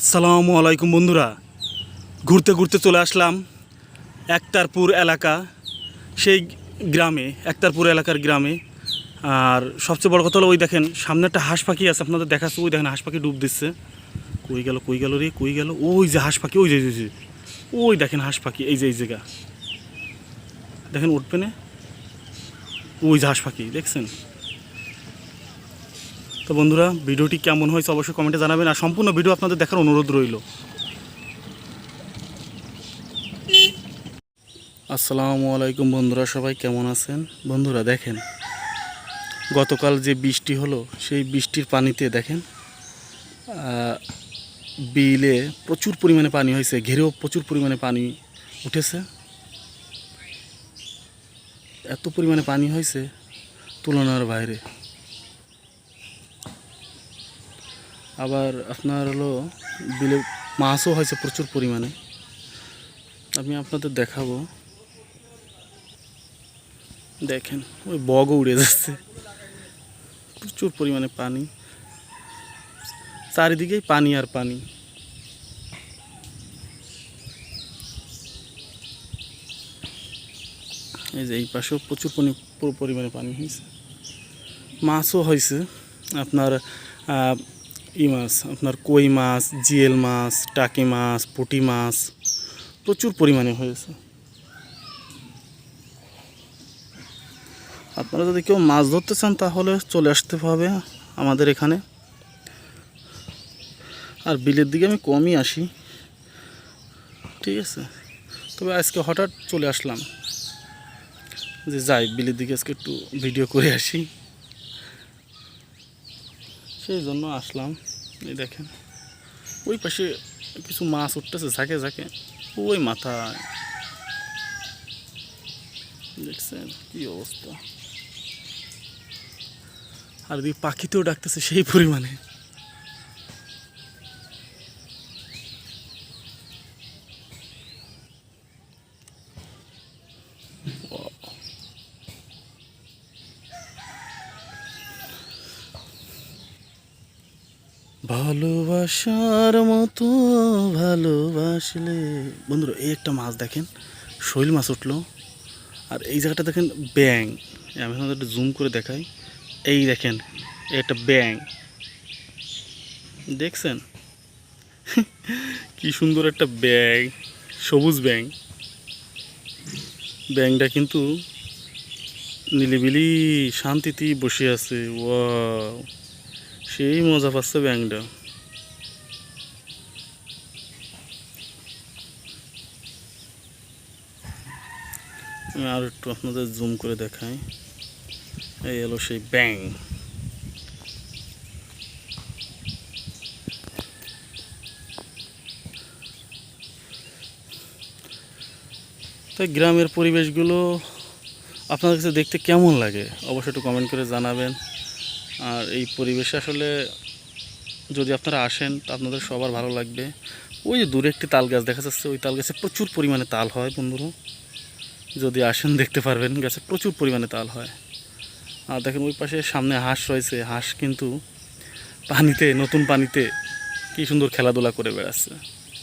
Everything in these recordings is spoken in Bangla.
আসসালামু আলাইকুম বন্ধুরা। ঘুরতে ঘুরতে চলে আসলাম একতারপুর এলাকা। সেই গ্রামে একতারপুর এলাকার গ্রামে। আর সবচেয়ে বড় কথা হলো ওই দেখেন সামনে একটা হাঁস পাখি আছে আপনাদের দেখাচ্ছে। ওই দেখেন হাঁস পাখি ডুব দিচ্ছে। কই গেল কই গেল রে কই গেল? ওই যে হাঁস পাখি ওই যে ওই যে, ওই দেখেন হাঁস পাখি এই যে এই জায়গা। দেখেন উঠবে না? ওই যে হাঁস পাখি দেখছেন? তো বন্ধুরা, ভিডিওটি কেমন হয়েছে অবশ্যই কমেন্টে জানাবেন আর সম্পূর্ণ ভিডিও আপনাদের দেখার অনুরোধ রইল। আসসালামু আলাইকুম বন্ধুরা, সবাই কেমন আছেন? বন্ধুরা, দেখেন, গতকাল যে বৃষ্টি হলো, সেই বৃষ্টির পানিতে দেখেন বিলে প্রচুর পরিমাণে পানি হয়েছে, ঘেরেও প্রচুর পরিমাণে পানি উঠেছে। এত পরিমাণে পানি হয়েছে তুলনার বাইরে। আবার আপনার হলো বিলে মাছও হয়েছে প্রচুর পরিমাণে। আমি আপনাদের দেখাবো। দেখেন, ওই বগও উড়ে যাচ্ছে। প্রচুর পরিমাণে পানি। চারিদিকেই পানি আর পানি। এই যে এই পাশেও প্রচুর পরি- পরি- পরিমাণে পানি হয়েছে। মাছও হয়েছে। আপনার ই মাছ, আপনার কই মাছ, জিয়েল মাছ, টাকি মাছ, পুঁটি মাছ, প্রচুর পরিমাণে হয়েছে। আপনারা যদি কেউ মাছ ধরতে চান, তাহলে চলে আসতে হবে আমাদের এখানে। আর বিলের দিকে আমি কমই আসি। ঠিক আছে? তবে আজকে হঠাৎ চলে আসলাম। যে যাই, বিলের দিকে আজকে একটু ভিডিও করে আসি। সেই জন্য আসলাম। এই দেখেন, ওই পাশে কিছু মাছ উঠতেছে, ঝাঁকে ঝাঁকে। ওই মাথায় দেখছেন কি অবস্থা। আর দিকে পাখিতেও ডাকতেছে সেই পরিমাণে। ভালোবাসার মতো ভালোবাসলে। বন্ধুরা, এই একটা মাছ দেখেন, শৈল মাছ উঠল। আর এই জায়গাটা দেখেন ব্যাং আমি আপনাদের একটু জুম করে দেখাই। এই দেখেন একটা ব্যাং দেখছেন? কি সুন্দর একটা ব্যাং সবুজ ব্যাং ব্যাংটা কিন্তু নিলিবিলি শান্তিতেই বসে আছে। ওয়াও। সেই মজা পাচ্ছে ব্যাংকটা। আমি আর একটু আপনাদের জুম করে দেখাই। এই এলো সেই ব্যাং। তাই গ্রামের পরিবেশগুলো আপনাদের কাছে দেখতে কেমন লাগে? অবশ্যই একটু কমেন্ট করে জানাবেন। আর এই পরিবেশে আসলে যদি আপনারা আসেন তো আপনাদের সবার ভালো লাগবে ওই যে দূরে একটি তাল গাছ দেখা যাচ্ছে ওই তাল গাছে প্রচুর পরিমাণে তাল হয় বন্ধুরা যদি আসেন দেখতে পারবেন গাছে প্রচুর পরিমাণে তাল হয় আর দেখেন ওই পাশে সামনে হাঁস রয়েছে হাঁস কিন্তু পানিতে নতুন পানিতে কি সুন্দর খেলাধুলা করে বেড়াচ্ছে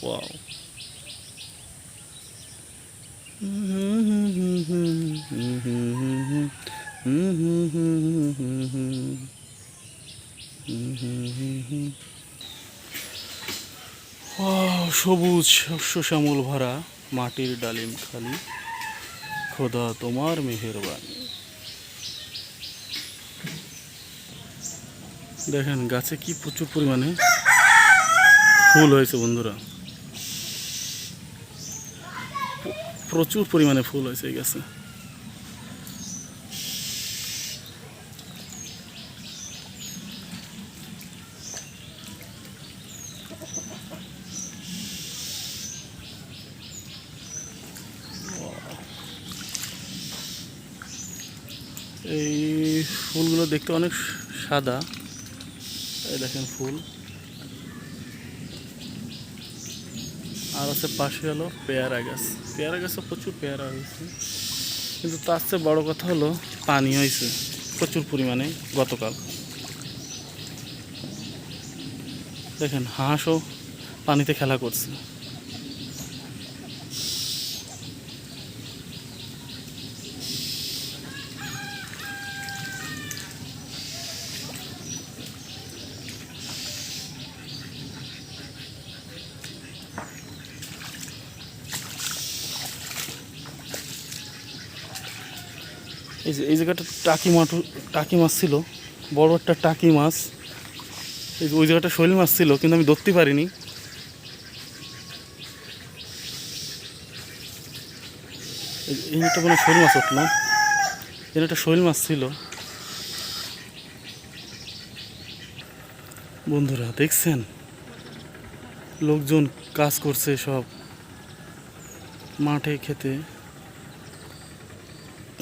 ওয়াও ওয়াও, সবুজ শস্য শ্যামল ভরা মাটির ডালিম খালি। খোদা তোমার মেহেরবানি। দেখেন, গাছে কি প্রচুর পরিমাণে ফুল হয়েছে বন্ধুরা। প্রচুর পরিমাণে ফুল হয়েছে এই গাছে এই ফুলগুলো দেখতে অনেক সাদা। এই দেখেন ফুল। আর আছে পাশে হলো পেয়ারা গাছ। পেয়ারা গাছে প্রচুর পেয়ারা হয়েছে। কিন্তু তার চেয়ে বড় কথা হলো পানি হয়েছে প্রচুর পরিমাণে গতকাল। দেখেন হাঁসও পানিতে খেলা করছে। এই যে, এই জায়গাটা টাকি মাটু টাকি মাছ ছিল। বড় একটা টাকি মাছ। এই যে, ওই জায়গাটা শৈল মাছ ছিল, কিন্তু আমি ধরতে পারিনি। এই- কোনো শৈল মাছ উঠল এখানে একটা শৈল মাছ ছিল। বন্ধুরা, দেখছেন? লোকজন কাজ করছে সব। মাঠে, খেতে।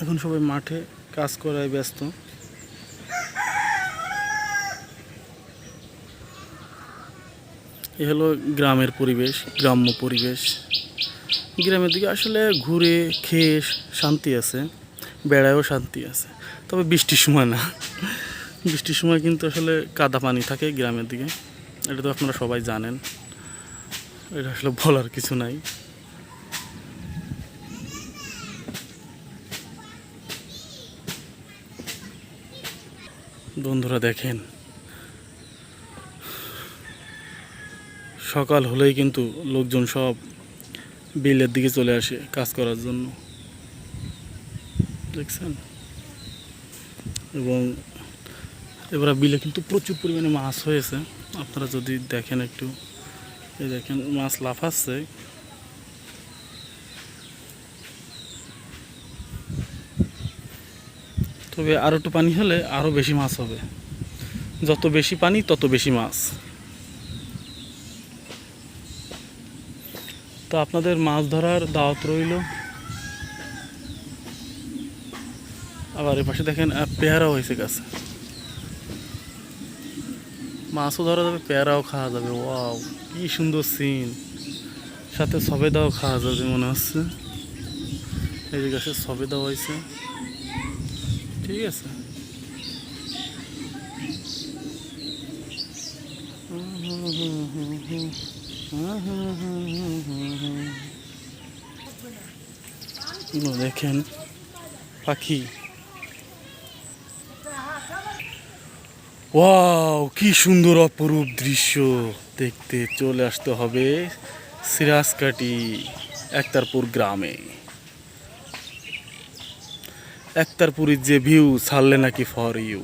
এখন সবাই মাঠে কাজ করায় ব্যস্ত। এ হলো গ্রামের পরিবেশ, গ্রাম্য পরিবেশ। গ্রামের দিকে আসলে ঘুরে, খেয়ে শান্তি আছে, বেড়ায়ও শান্তি আছে। তবে বৃষ্টির সময় না। বৃষ্টির সময় কিন্তু আসলে কাদা পানি থাকে গ্রামের দিকে। এটা তো আপনারা সবাই জানেন। এটা আসলে বলার কিছু নাই। বন্ধুরা দেখেন। সকাল হলেই কিন্তু লোকজন সব বিলের দিকে চলে আসে কাজ করার জন্য। দেখছেন? এবং এবার বিলে কিন্তু প্রচুর পরিমাণে মাছ হয়েছে। আপনারা যদি দেখেন একটু, এই দেখেন মাছ লাফাচ্ছে। তবে আরও একটু পানি হলে আরও বেশি মাছ হবে। যত বেশি পানি, তত বেশি মাছ। তো আপনাদের মাছ ধরার দাওয়াত রইল। আবার এ পাশে দেখেন পেয়ারাও হয়েছে গাছে। মাছও ধরা যাবে, পেয়ারাও খাওয়া যাবে। ওয়াও, কি সুন্দর সিন। সাথে সবেদাও খাওয়া যাবে, মনে হচ্ছে। এই গাছে সবেদাও হয়েছে। ঠিক আছে। দেখেন পাখি। ওয়াও, কি সুন্দর অপরূপ দৃশ্য। দেখতে চলে আসতে হবে সিরাজকাটি একতারপুর গ্রামে। একতারপুরের যে ভিউ ছাড়লে নাকি ফর ইউ